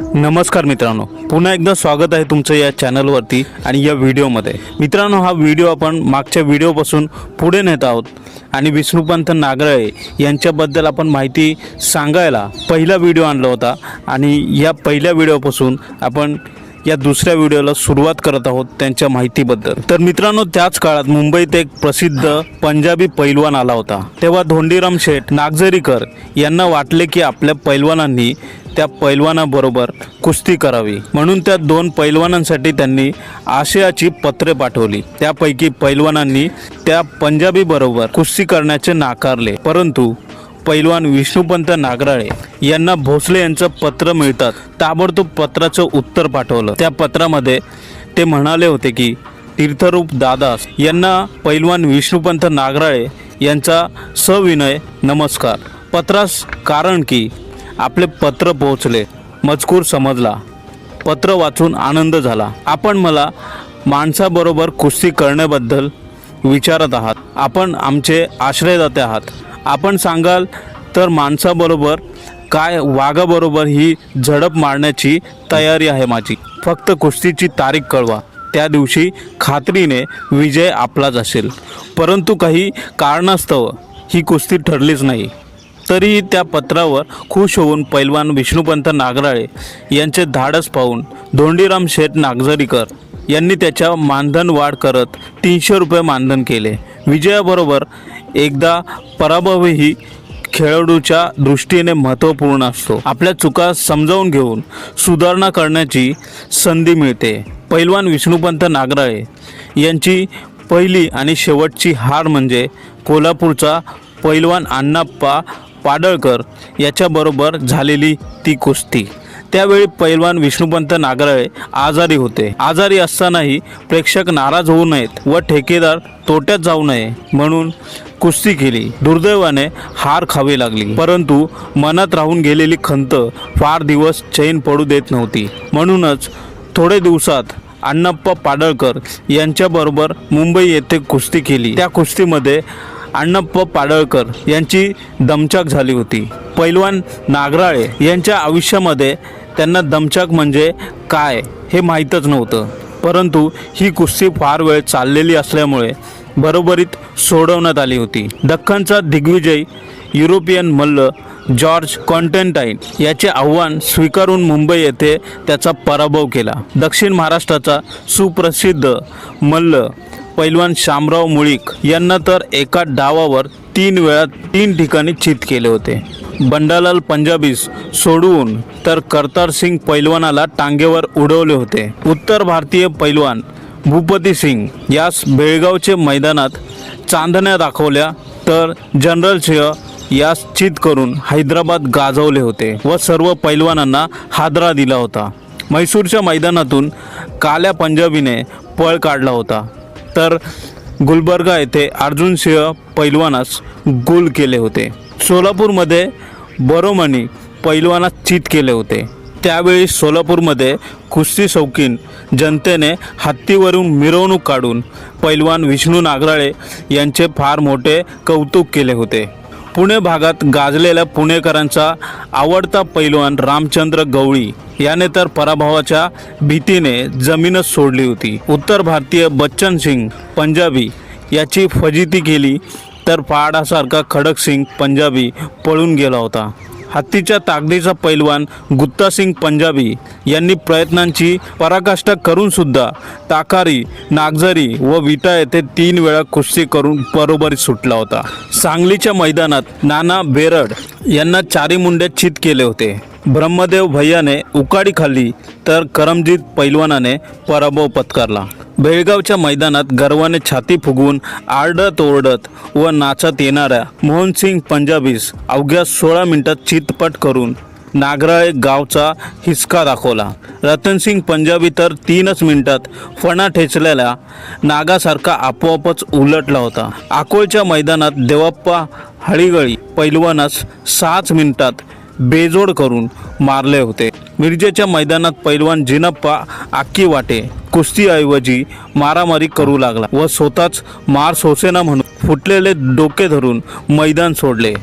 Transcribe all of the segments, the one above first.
नमस्कार मित्रांनो पुन्हा एकदा स्वागत आहे तुमचं या चॅनलवरती आणि या व्हिडिओमध्ये. मित्रांनो हा व्हिडिओ आपण मागच्या व्हिडिओपासून पुढे नेत आहोत. आणि विष्णुपंत नागराळे यांच्याबद्दल आपण माहिती सांगायला पहिला व्हिडिओ आणला होता. आणि या पहिल्या व्हिडिओपासून आपण या दुसऱ्या व्हिडिओला सुरुवात करत आहोत त्यांच्या माहितीबद्दल. तर मित्रांनो त्याच काळात मुंबईत एक प्रसिद्ध पंजाबी पैलवान आला होता. तेव्हा धोंडीराम शेठ नागझरीकर यांना वाटले की आपल्या पैलवानांनी त्या पैलवानाबरोबर कुस्ती करावी. म्हणून त्या दोन पैलवानांसाठी त्यांनी आशयाची पत्रे पाठवली. त्यापैकी पैलवानांनी त्या पंजाबी बरोबर कुस्ती करण्याचे नाकारले. परंतु पैलवान विष्णुपंत नागराळे यांना भोसले यांचं पत्र मिळतात. ताबडतोब पत्राचं उत्तर पाठवलं. त्या पत्रामध्ये ते म्हणाले होते की तीर्थरूप दादास यांना पैलवान विष्णुपंत नागराळे यांचा सविनय नमस्कार. पत्रास कारण की आपले पत्र पोहोचले. मजकूर समजला. पत्र वाचून आनंद झाला. आपण मला माणसाबरोबर कुस्ती करण्याबद्दल विचारत आहात. आपण आमचे आश्रयदाते आहात. आपण सांगाल तर माणसाबरोबर काय वाघाबरोबर ही झडप मारण्याची तयारी आहे माझी. फक्त कुस्तीची तारीख कळवा. त्या दिवशी खात्रीने विजय आपलाच असेल. परंतु काही कारणास्तव ही कुस्ती ठरलीच नाही. तरीही त्या पत्रावर खुश होऊन पैलवान विष्णुपंत नागराळे यांचे धाडस पाहून धोंडीराम शेठ नागझरीकर यांनी त्याच्या मानधन वाढ करत तीनशे रुपये मानधन केले. विजयाबरोबर एकदा पराभवही खेळाडूच्या दृष्टीने महत्त्वपूर्ण असतो. आपल्या चुका समजावून घेऊन सुधारणा करण्याची संधी मिळते. पैलवान विष्णुपंत नागराळे यांची पहिली आणि शेवटची हार म्हणजे कोल्हापूरचा पैलवान अण्णाप्पा पाडळकर याच्याबरोबर झालेली ती कुस्ती. त्यावेळी पैलवान विष्णुपंत नागराळे आजारी होते. आजारी असतानाही प्रेक्षक नाराज होऊ नयेत व ठेकेदार तोट्यात जाऊ नये म्हणून कुस्ती केली. दुर्दैवाने हार खावी लागली. परंतु मनात राहून गेलेली खंत फार दिवस चैन पडू देत नव्हती. म्हणूनच थोडे दिवसात अण्णाप्पा पाडळकर यांच्याबरोबर मुंबई येथे कुस्ती केली. त्या कुस्तीमध्ये अण्णप्पा पाडळकर यांची दमचाक झाली होती. पैलवान नागराळे यांच्या आयुष्यामध्ये त्यांना दमचाक म्हणजे काय हे माहीतच नव्हतं. परंतु ही कुस्ती फार वेळ चाललेली असल्यामुळे बरोबरीत सोडवण्यात आली होती. दख्खनचा दिग्विजय युरोपियन मल्ल जॉर्ज कॉन्टेंटाईन याचे आव्हान स्वीकारून मुंबई येथे त्याचा पराभव केला. दक्षिण महाराष्ट्राचा सुप्रसिद्ध मल्ल पैलवान शामराव मुळीक यांना तर एका डावावर तीन वेळा तीन ठिकाणी चित केले होते. बंडालाल पंजाबीस सोडवून तर करतार सिंग पैलवानाला टांगेवर उडवले होते. उत्तर भारतीय पैलवान भूपती सिंग यास बेळगावचे मैदानात चांदण्या दाखवल्या तर जनरल सिंह यास चित करून हैदराबाद गाजवले होते व सर्व पैलवानांना हादरा दिला होता. म्हैसूरच्या मैदानातून काल्या पंजाबीने पळ काढला होता. तर गुलबर्गा येथे अर्जुन सिंह पैलवानास गोल केले होते. सोलापूरमध्ये बरोमनी पैलवानास चित केले होते. त्यावेळी सोलापूरमध्ये कुस्ती शौकीन जनतेने हत्तीवरून मिरवणूक काढून पैलवान विष्णू नागराळे यांचे फार मोठे कौतुक केले होते. पुणे भागात गाजलेल्या पुणेकरांचा आवडता पैलवान रामचंद्र गवळी याने तर पराभवाच्या भीतीने जमीनच सोडली होती. उत्तर भारतीय बच्चन सिंग पंजाबी याची फजिती केली तर पहाडासारखा खडक सिंग पंजाबी पळून गेला होता. हत्तीच्या ताकदीचा पैलवान गुत्ता सिंग पंजाबी यांनी प्रयत्नांची पराकाष्ठा करूनसुद्धा ताकारी नागझरी व विटा येथे तीन वेळा कुस्ती करून बरोबरी सुटला होता. सांगलीच्या मैदानात नाना बेरड यांना चारी मुंड्यात चित केले होते. ब्रह्मदेव भैयाने उकाडी खाल्ली तर करमजीत पैलवानाने पराभव पत्करला. बेळगावच्या मैदानात गर्वाने छाती फुगवून आरडत ओरडत व नाचत येणाऱ्या मोहनसिंग पंजाबीस अवघ्या सोळा मिनिटात चितपट करून नागराळे गावचा हिसका दाखवला. रतनसिंग पंजाबी तर तीनच मिनिटात फणा ठेचलेल्या नागासारखा आपोआपच उलटला होता. अकोलच्या मैदानात देवप्पा हळीगळी पैलवानास सहाच मिनिटात बेजोड करून मारले होते. मिरजेच्या मैदानात पैलवान जिनप्पा आक्की वाटे कुस्तीऐवजी मारामारी करू लागला व स्वतःच मार सोसेना म्हणून फुटलेले डोके धरून मैदान सोडले.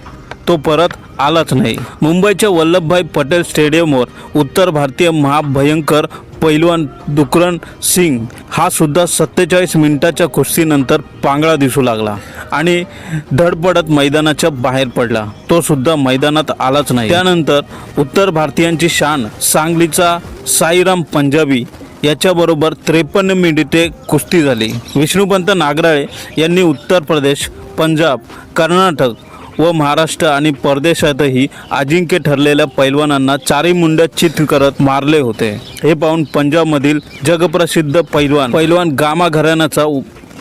तो परत आलाच नाही. मुंबईच्या वल्लभभाई पटेल स्टेडियमवर उत्तर भारतीय महाभयंकर पैलवान दुकरण सिंग हा सुद्धा सत्तेचाळीस मिनिटाच्या कुस्तीनंतर पांगळा दिसू लागला आणि धडपडत मैदानाच्या बाहेर पडला. तो सुद्धा मैदानात आलाच नाही. त्यानंतर उत्तर भारतीयांची शान सांगलीचा साईराम पंजाबी याच्याबरोबर त्रेपन्न मिनिटे कुस्ती झाली. विष्णुपंत नागराळे यांनी उत्तर प्रदेश पंजाब कर्नाटक व महाराष्ट्र आणि परदेशातही अजिंक्य ठरलेल्या पैलवानांना चारी मुंड्या चित करत मारले होते. हे पाहून पंजाबमधील जगप्रसिद्ध पैलवान पैलवान गामा घराण्याचा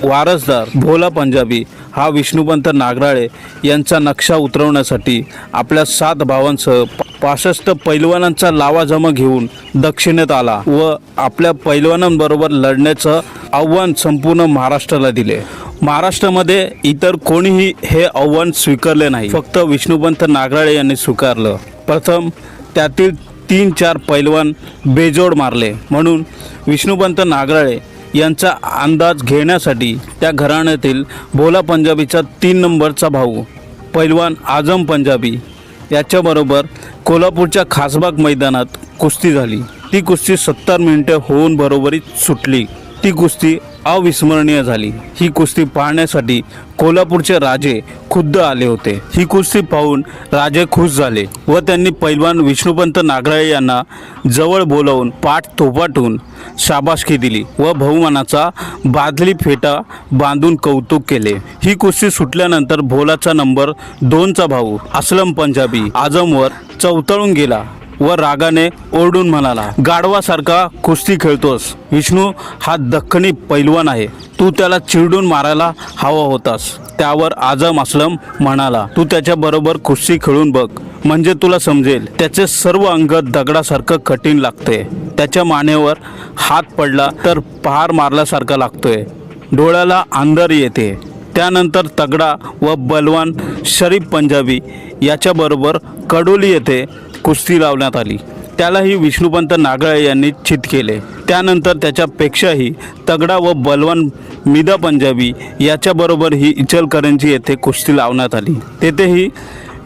वारसदार भोला पंजाबी हा विष्णुपंत नागराळे यांचा नक्षा उतरवण्यासाठी आपल्या सात भावांसह पासष्ट पैलवानांचा लावाजमा घेऊन दक्षिणेत आला व आपल्या पैलवानांबरोबर लढण्याचं आव्हान संपूर्ण महाराष्ट्राला दिले. महाराष्ट्रामध्ये इतर कोणीही हे आव्हान स्वीकारले नाही. फक्त विष्णुपंत नागराळे यांनी स्वीकारलं. प्रथम त्यातील तीन चार पैलवान बेजोड मारले. म्हणून विष्णुपंत नागराळे यांचा अंदाज घेण्यासाठी त्या घराण्यातील भोला पंजाबीचा तीन नंबरचा भाऊ पैलवान आझम पंजाबी याच्याबरोबर कोल्हापूरच्या खासबाग मैदानात कुस्ती झाली. ती कुस्ती सत्तर मिनिटे होऊन बरोबरीत सुटली. ती कुस्ती अविस्मरणीय झाली. ही कुस्ती पाहण्यासाठी कोल्हापूरचे राजे खुद्द आले होते. ही कुस्ती पाहून राजे खुश झाले व त्यांनी पैलवान विष्णुपंत नागराळे यांना जवळ बोलावून पाठ थोपाटून शाबासकी दिली व बहुमानाचा बादली फेटा बांधून कौतुक केले. ही कुस्ती सुटल्यानंतर भोलाचा नंबर दोनचा भाऊ असलम पंजाबी आजमवर चवतळून गेला. व रागाने ओरडून म्हणाला गाढवासारखा कुस्ती खेळतोस. विष्णू हा दख्खनी पैलवान आहे. तू त्याला चिरडून मारायला हवा होतास. त्यावर आझम असलम म्हणाला तू त्याच्याबरोबर कुस्ती खेळून बघ. म्हणजे तुला समजेल त्याचे सर्व अंग दगडासारखं कठीण लागते त्याच्या मानेवर हात पडला तर पहार मारल्यासारखा लागतोय. डोळ्याला अंधर येते. त्यानंतर तगडा व बलवान शरीफ पंजाबी याच्याबरोबर कडोली येथे कुस्ती लावण्यात आली. त्यालाही विष्णुपंत नागळे यांनी चित केले. त्यानंतर त्याच्यापेक्षाही तगडा व बलवान मिदा पंजाबी याच्याबरोबर ही इचलकरंजी येथे कुस्ती लावण्यात आली. तेथेही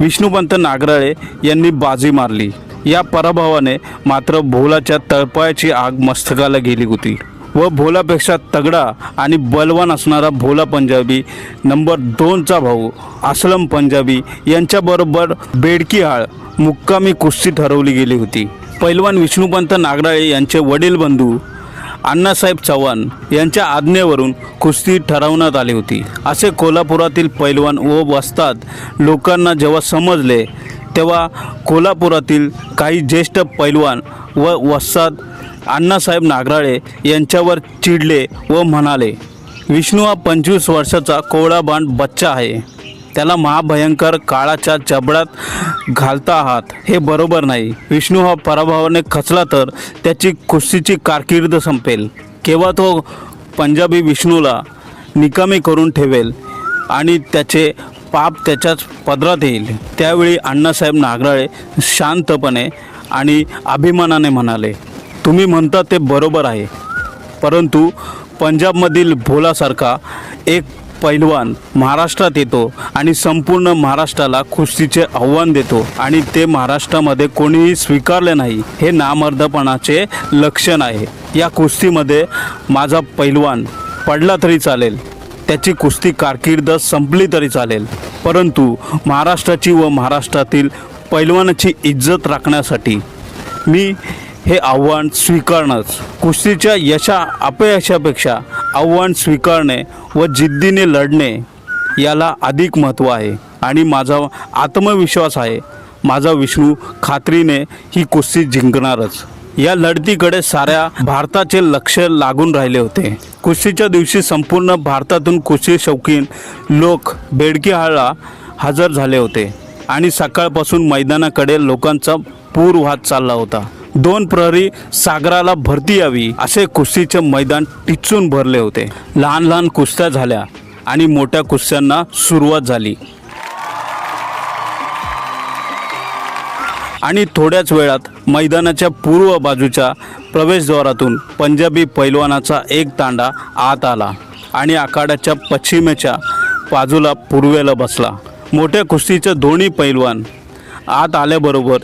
विष्णुपंत नागराळे यांनी बाजी मारली. या पराभवाने मात्र भोलाच्या तळपायाची आग मस्तकाला गेली होती. व भोलापेक्षा तगडा आणि बलवान असणारा भोला पंजाबी नंबर दोनचा भाऊ असलम पंजाबी यांच्याबरोबर बेडकीहाळ मुक्कामी कुस्ती ठरवली गेली होती. पैलवान विष्णुपंत नागराळे यांचे वडील बंधू अण्णासाहेब चव्हाण यांच्या आज्ञेवरून कुस्ती ठरवण्यात आली होती. असे कोल्हापुरातील पैलवान व वस्ताद लोकांना जेव्हा समजले तेव्हा कोल्हापुरातील काही ज्येष्ठ पैलवान व वस्ताद अण्णासाहेब नागराळे यांच्यावर चिडले व म्हणाले विष्णू हा पंचवीस वर्षाचा कोवळा बांड बच्चा आहे. त्याला महाभयंकर काळाच्या जबड्यात घालता आहात. हे बरोबर नाही. विष्णू हा पराभवाने खचला तर त्याची कुस्तीची कारकीर्द संपेल. केव्हा तो पंजाबी विष्णूला निकामी करून ठेवेल आणि त्याचे पाप त्याच्याच पदरात येईल. त्यावेळी अण्णासाहेब नागराळे शांतपणे आणि अभिमानाने म्हणाले तुम्ही म्हणता ते बरोबर आहे. परंतु पंजाबमधील भोलासारखा एक पैलवान महाराष्ट्रात येतो आणि संपूर्ण महाराष्ट्राला कुस्तीचे आव्हान देतो आणि ते महाराष्ट्रामध्ये कोणीही स्वीकारले नाही हे नामर्दपणाचे लक्षण आहे. या कुस्तीमध्ये माझा पैलवान पडला तरी चालेल त्याची कुस्ती कारकीर्द संपली तरी चालेल. परंतु महाराष्ट्राची व महाराष्ट्रातील पैलवानाची इज्जत राखण्यासाठी मी हे आव्हान स्वीकारणंच कुस्तीच्या यशा अपयशापेक्षा आव्हान स्वीकारणे व जिद्दीने लढणे याला अधिक महत्त्व आहे. आणि माझा आत्मविश्वास आहे. माझा विष्णू खात्रीने ही कुस्ती जिंकणारच. या लढतीकडे साऱ्या भारताचे लक्ष लागून राहिले होते. कुस्तीच्या दिवशी संपूर्ण भारतातून कुस्ती शौकीन लोक बेडकीहाळला हजर झाले होते. आणि सकाळपासून मैदानाकडे लोकांचा पूर वाहत चालला होता. दोन प्रहरी सागराला भरती यावी असे कुस्तीचे मैदान टिचून भरले होते. लहान लहान कुस्त्या झाल्या आणि मोठ्या कुस्त्यांना सुरुवात झाली. आणि थोड्याच वेळात मैदानाच्या पूर्व बाजूच्या प्रवेशद्वारातून पंजाबी पैलवानाचा एक तांडा आत आला आणि आखाड्याच्या पश्चिमेच्या बाजूला पूर्वेला बसला. मोठ्या कुस्तीचे दोन्ही पैलवान आत आल्याबरोबर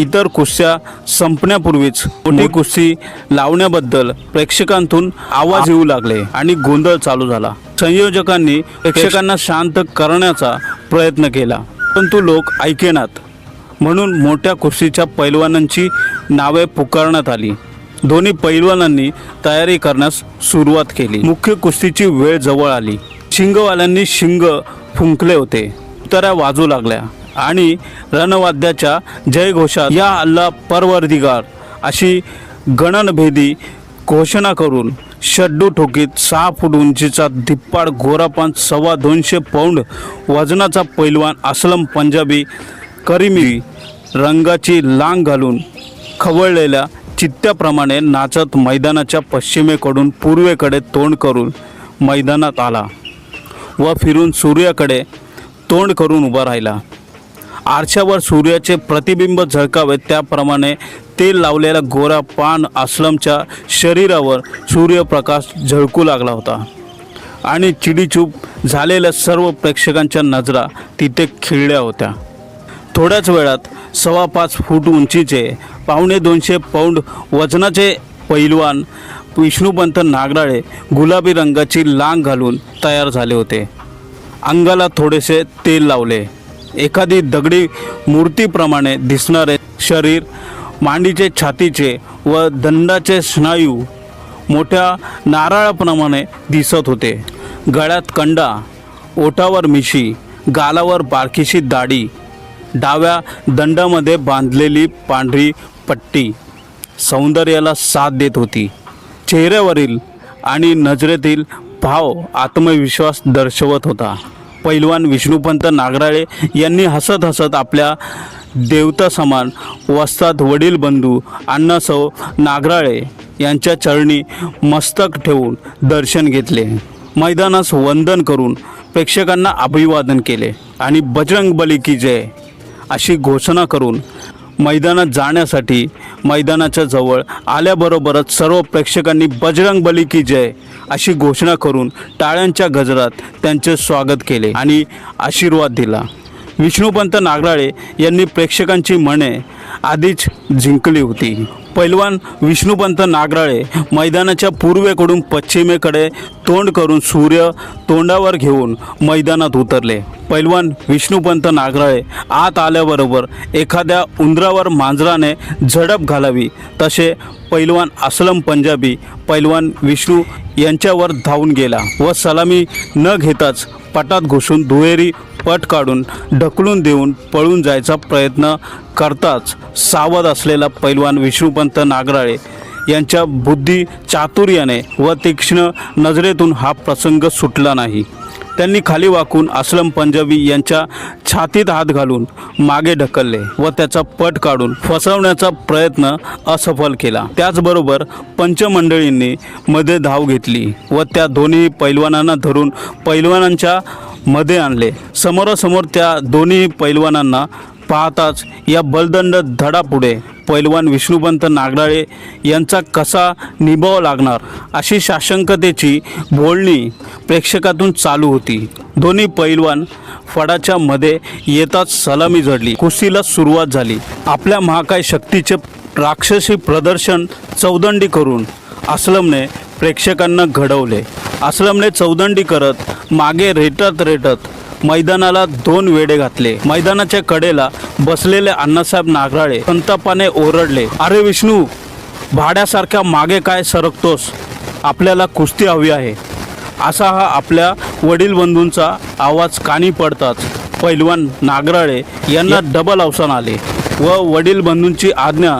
इतर कुस्त्या संपण्यापूर्वीच मोठी कुस्ती लावण्याबद्दल प्रेक्षकांतून आवाज येऊ लागले आणि गोंधळ चालू झाला. संयोजकांनी प्रेक्षकांना शांत करण्याचा प्रयत्न केला. परंतु लोक ऐकेनात म्हणून मोठ्या कुस्तीच्या पैलवानांची नावे पुकारण्यात आली. दोन्ही पैलवानांनी तयारी करण्यास सुरुवात केली. मुख्य कुस्तीची वेळ जवळ आली. शिंगवाल्यांनी शिंग फुंकले होते. उतारा वाजू लागल्या. आणि रणवाद्याच्या जयघोषात या अल्ला परवर्दिगार अशी गणनभेदी घोषणा करून शड्डू ठोकीत सहा फूट उंचीचा धिप्पाड गोरापान सव्वा दोनशे पौंड वजनाचा पैलवान असलम पंजाबी करीमी रंगाची लांग घालून खवळलेल्या चित्त्याप्रमाणे नाचत मैदानाच्या पश्चिमेकडून पूर्वेकडे तोंड करून मैदानात आला व फिरून सूर्याकडे तोंड करून उभा राहिला. आरशावर सूर्याचे प्रतिबिंब झळकावे त्याप्रमाणे तेल लावलेला गोरा पान असलमच्या शरीरावर सूर्यप्रकाश झळकू लागला होता. आणि चिडीचूप झालेल्या सर्व प्रेक्षकांच्या नजरा तिथे खिळल्या होत्या. थोड्याच वेळात सव्वा पाच फूट उंचीचे पावणे दोनशे पौंड वजनाचे पैलवान विष्णुपंत नागराळे गुलाबी रंगाची लांग घालून तयार झाले होते. अंगाला थोडेसे तेल लावले. एखादी दगडी मूर्तीप्रमाणे दिसणारे शरीर मांडीचे छातीचे व दंडाचे स्नायू मोठ्या नारळाप्रमाणे दिसत होते. गळ्यात कंडा ओठावर मिशी गालावर बारकीशी दाढी डाव्या दंडामध्ये बांधलेली पांढरी पट्टी सौंदर्याला साथ देत होती. चेहऱ्यावरील आणि नजरेतील भाव आत्मविश्वास दर्शवत होता. पैलवान विष्णुपंत नागराळे यांनी हसत हसत आपल्या देवता समान वस्तात वडील बंधू अण्णासौ नागराळे यांच्या चरणी मस्तक ठेवून दर्शन घेतले. मैदानास वंदन करून प्रेक्षकांना अभिवादन केले आणि बजरंग बली की जय अशी घोषणा करून मैदानात जाण्यासाठी मैदानाच्या जवळ आल्याबरोबरच सर्व प्रेक्षकांनी बजरंग बली की जय अशी घोषणा करून टाळ्यांच्या गजरात त्यांचे स्वागत केले आणि आशीर्वाद दिला. विष्णुपंत नागराळे यांनी प्रेक्षकांची मने आधीच जिंकली होती. पैलवान विष्णुपंत नागराळे मैदानाच्या पूर्वेकडून पश्चिमेकडे तोंड करून सूर्य तोंडावर घेऊन मैदानात उतरले. पैलवान विष्णुपंत नागराळे आत आल्याबरोबर एखाद्या उंदरावर मांजराने झडप घालावी तसे पैलवान असलम पंजाबी पैलवान विष्णू यांच्यावर धावून गेला व सलामी न घेताच पटात घुसून दुहेरी पट काढून ढकलून देऊन पळून जायचा प्रयत्न करताच सावध असलेला पैलवान विष्णुपंत नागराळे यांच्या बुद्धी चातुर्याने व तीक्ष्ण नजरेतून हा प्रसंग सुटला नाही. त्यांनी खाली वाकून असलम पंजाबी यांच्या छातीत हात घालून मागे ढकलले व त्याचा पट काढून फसवण्याचा प्रयत्न असफल केला. त्याचबरोबर पंचमंडळींनी मध्ये धाव घेतली व त्या दोन्ही पैलवानांना धरून पैलवानांच्या मध्ये आणले. समोरासमोर त्या दोन्ही पैलवानांना पाहताच या बलदंड धडापुढे पैलवान विष्णुपंत नागराळे यांचा कसा निभाव लागणार अशी शाशंकतेची बोलणी प्रेक्षकातून चालू होती. दोन्ही पैलवान फडाच्या मध्ये येताच सलामी झडली. कुस्तीला सुरुवात झाली. आपल्या महाकाय शक्तीचे राक्षसी प्रदर्शन चौदंडी करून असलमने प्रेक्षकांना घडवले. असलमने चौदंडी करत मागे रेटत रेटत मैदानाला दोन वेडे घातले. मैदानाच्या कडेला बसलेले अण्णासाहेब नागराळे संतापाने ओरडले अरे विष्णू भाड्यासारख्या मागे काय सरकतोस? आपल्याला कुस्ती हवी आहे. असा हा आपल्या वडील बंधूंचा आवाज कानी पडताच पैलवान नागराळे यांना डबल अवसान आले व वडील बंधूंची आज्ञा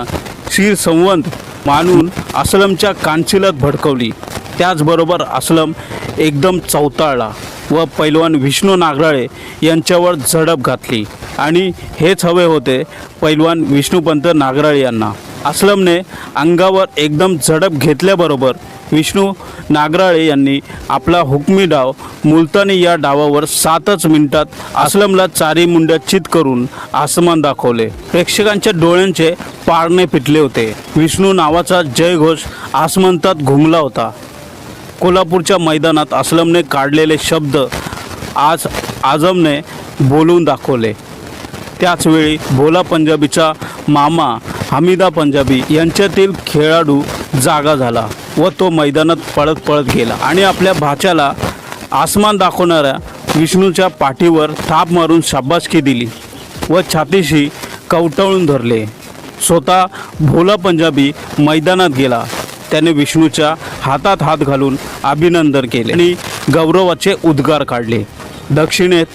शिर संवंत मानून असलमच्या कांचिलात भडकवली. त्याचबरोबर असलम एकदम चौताळला. व पैलवान विष्णू नागराळे यांच्यावर झडप घातली. आणि हेच हवे होते पैलवान विष्णुपंत नागराळे यांना. असलमने अंगावर एकदम झडप घेतल्याबरोबर विष्णू नागराळे यांनी आपला हुकमी डाव मुलतानी या डावावर सातच मिनिटात असलमला चारी मुंड्या चित करून आसमान दाखवले. प्रेक्षकांच्या डोळ्यांचे पारणे पिटले होते. विष्णू नावाचा जयघोष आसमंतात घुमला होता. कोल्हापूरच्या मैदानात असलमने काढलेले शब्द आज आझमने बोलून दाखवले. त्याचवेळी भोला पंजाबीचा मामा हमीदा पंजाबी यांच्यातील खेळाडू जागा झाला व तो मैदानात पळत पळत गेला आणि आपल्या भाच्याला आसमान दाखवणाऱ्या विष्णूच्या पाठीवर थाप मारून शाबासकी दिली व छातीशी कवटाळून धरले. स्वतः भोला पंजाबी मैदानात गेला. त्याने विष्णूच्या हातात हात घालून अभिनंदन केले. आणि गौरवाचे उद्गार काढले. दक्षिणेत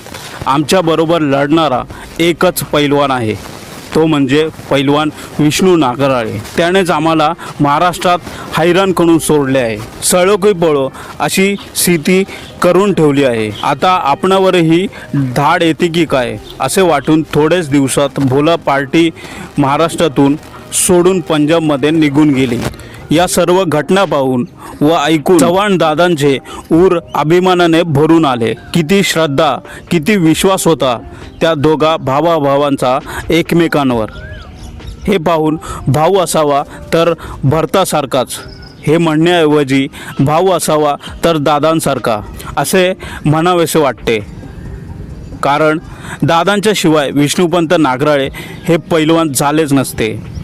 आमच्याबरोबर लढणारा एकच पैलवान आहे. तो म्हणजे पैलवान विष्णू नागराळे. त्यानेच आम्हाला महाराष्ट्रात हैराण करून सोडले आहे. सळो की पळो अशी स्थिती करून ठेवली आहे. आता आपणावरही धाड येते की काय असे वाटून थोडेच दिवसात भोला पार्टी महाराष्ट्रातून सोडून पंजाबमध्ये निघून गेली. या सर्व घटना पाहून व ऐकून चव्हाण दादांचे ऊर अभिमानाने भरून आले. किती श्रद्धा किती विश्वास होता त्या दोघा भावाभावांचा एकमेकांवर. हे पाहून भाऊ असावा तर भरतासारखाच. हे म्हणण्याऐवजी भाऊ असावा तर दादांसारखा. असे म्हणावेसे वाटते. कारण दादांच्या शिवाय विष्णुपंत नागराळे हे पैलवान झालेच नसते.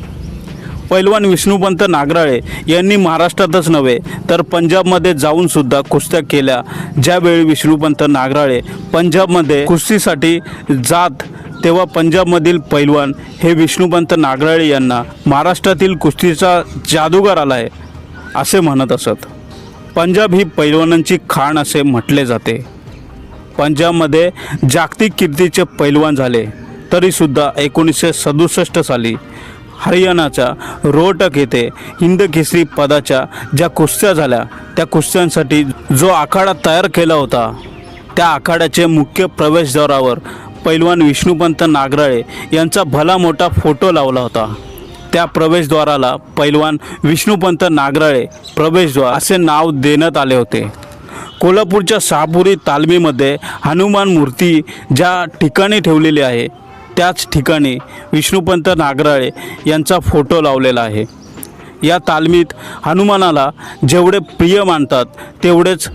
पैलवान विष्णुपंत नागराळे यांनी महाराष्ट्रातच नव्हे तर पंजाबमध्ये जाऊन सुद्धा कुस्त्या केल्या. ज्यावेळी विष्णुपंत नागराळे पंजाबमध्ये कुस्तीसाठी जात तेव्हा पंजाबमधील पैलवान हे विष्णुपंत नागराळे यांना महाराष्ट्रातील कुस्तीचा जादूगार आला आहे असे म्हणत असत. पंजाब ही पैलवानांची खाण असे म्हटले जाते. पंजाबमध्ये जागतिक कीर्तीचे पैलवान झाले तरीसुद्धा एकोणीसशे सदुसष्ट साली हरियाणाच्या रोहटक येथे हिंद केसरी पदाच्या ज्या कुस्त्या झाल्या त्या कुस्त्यांसाठी जो आखाडा तयार केला होता त्या आखाड्याचे मुख्य प्रवेशद्वारावर पैलवान विष्णुपंत नागराळे यांचा भला मोठा फोटो लावला होता. त्या प्रवेशद्वाराला पैलवान विष्णुपंत नागराळे प्रवेशद्वार असे नाव देण्यात आले होते. कोल्हापूरच्या शहापुरी तालमीमध्ये हनुमान मूर्ती ज्या ठिकाणी ठेवलेली आहे त्याच ठिकाणी विष्णुपंत नागराळे यांचा फोटो लावलेला आहे. या तालमीत हनुमानाला जेवढे प्रिय मानतात तेवढेच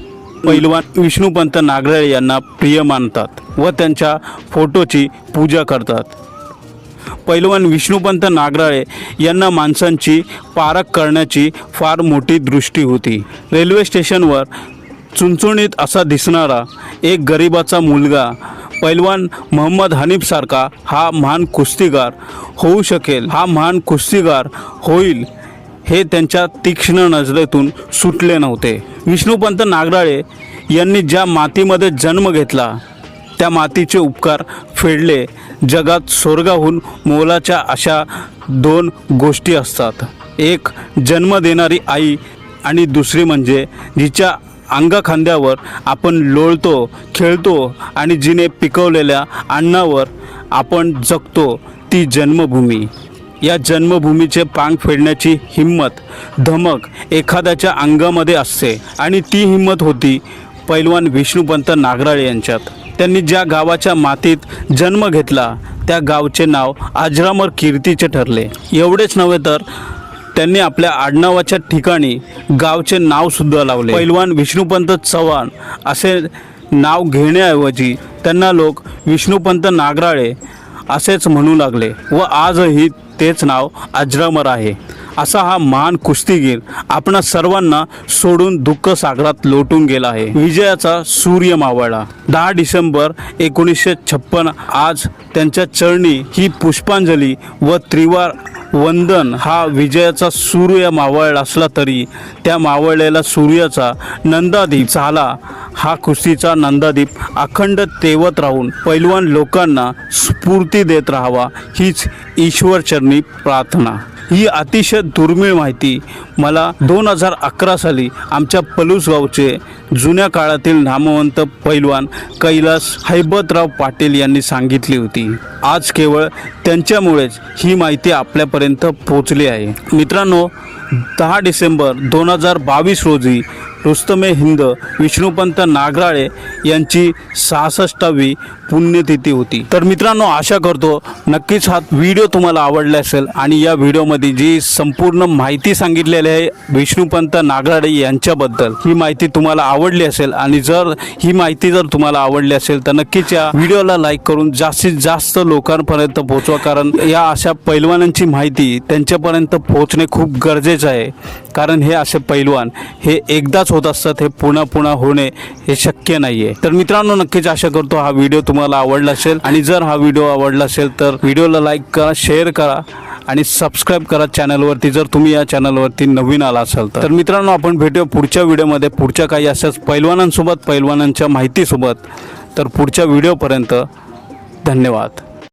पैलवान विष्णुपंत नागराळे यांना प्रिय मानतात व त्यांच्या फोटोची पूजा करतात. पैलवान विष्णुपंत नागराळे यांना माणसांची पारख करण्याची फार मोठी दृष्टी होती. रेल्वे स्टेशनवर चुणचुणीत असा दिसणारा एक गरिबाचा मुलगा पैलवान मोहम्मद हनीफसारखा हा महान कुस्तीगार होऊ शकेल. हा महान कुस्तीगार होईल हे त्यांच्या तीक्ष्ण नजरेतून सुटले नव्हते. विष्णुपंत नागराळे यांनी ज्या मातीमध्ये जन्म घेतला त्या मातीचे उपकार फेडले. जगात स्वर्गाहून मोलाच्या अशा दोन गोष्टी असतात. एक जन्म देणारी आई आणि दुसरी म्हणजे जिच्या अंगाखांद्यावर आपण लोळतो खेळतो आणि जिने पिकवलेल्या अन्नावर आपण जगतो ती जन्मभूमी. या जन्मभूमीचे पांग फेडण्याची हिंमत धमक एखाद्याच्या अंगामध्ये असते आणि ती हिंमत होती पैलवान विष्णुपंत नागराळे यांच्यात. त्यांनी ज्या गावाच्या मातीत जन्म घेतला त्या गावचे नाव आजरामर कीर्तीचे ठरले. एवढेच नव्हे तर त्यांनी आपल्या आडनावाच्या ठिकाणी गावचे नावसुद्धा लावले. पैलवान विष्णुपंत चव्हाण असे नाव घेण्याऐवजी त्यांना लोक विष्णुपंत नागराळे असेच म्हणू लागले व आजही तेच नाव अजरामर आहे. असा हा महान कुस्तीगीर आपणा सर्वांना सोडून दुःख सागरात लोटून गेला आहे. विजयाचा सूर्य मावळला. दहा डिसेंबर एकोणीसशे छप्पन आज त्यांच्या चरणी ही पुष्पांजली व त्रिवार वंदन हा विजयाचा सूर्य मावळला असला तरी त्या मावळलेला सूर्याचा नंदादीप झाला. हा कुस्तीचा नंदादीप अखंड तेवत राहून पैलवान लोकांना स्फूर्ती देत राहावा हीच ईश्वरचरणी प्रार्थना. ही अतिशय दुर्मिळ माहिती मला दोन हजार अकरा साली आमच्या पलूस गावचे जुन्या काळातील नामवंत पैलवान कैलास हैबतराव पाटील यांनी सांगितली होती. आज केवळ त्यांच्यामुळेच ही माहिती आपल्यापर्यंत पोचली आहे. मित्रांनो दहा डिसेंबर दोन हजार बावीस रोजी रुस्तमे हिंद विष्णुपंत नागराळे यांची सहासष्टावी पुण्यतिथी होती. तर मित्रांनो आशा करतो नक्कीच हा व्हिडिओ तुम्हाला आवडला असेल आणि या व्हिडिओमध्ये जी संपूर्ण माहिती सांगितलेली आहे विष्णुपंत नागराळे यांच्याबद्दल ही माहिती तुम्हाला आवडली असेल आणि जर ही माहिती जर तुम्हाला आवडली असेल तर नक्कीच या व्हिडिओला लाईक करून जास्तीत जास्त लोकांपर्यंत पोहोचवा. कारण या अशा पैलवानांची माहिती त्यांच्यापर्यंत पोहोचणे खूप गरजेचं आहे. कारण हे असे पैलवान हे एकदाच होत असतात हे पुन्हा पुन्हा होणे हे शक्य नाही आहे तर मित्रांनो नक्कीच आशा करतो हा व्हिडिओ तुम्हाला आवडला असेल. आणि जर हा व्हिडिओ आवडला असेल तर व्हिडिओला लाईक करा शेअर करा आणि सबस्क्राईब करा चॅनलवरती जर तुम्ही या चॅनलवरती नवीन आला असाल तर. मित्रांनो आपण भेटूया पुढच्या व्हिडिओमध्ये पुढच्या काही अशाच पैलवानांसोबत पैलवानांच्या माहितीसोबत. तर पुढच्या व्हिडिओपर्यंत धन्यवाद.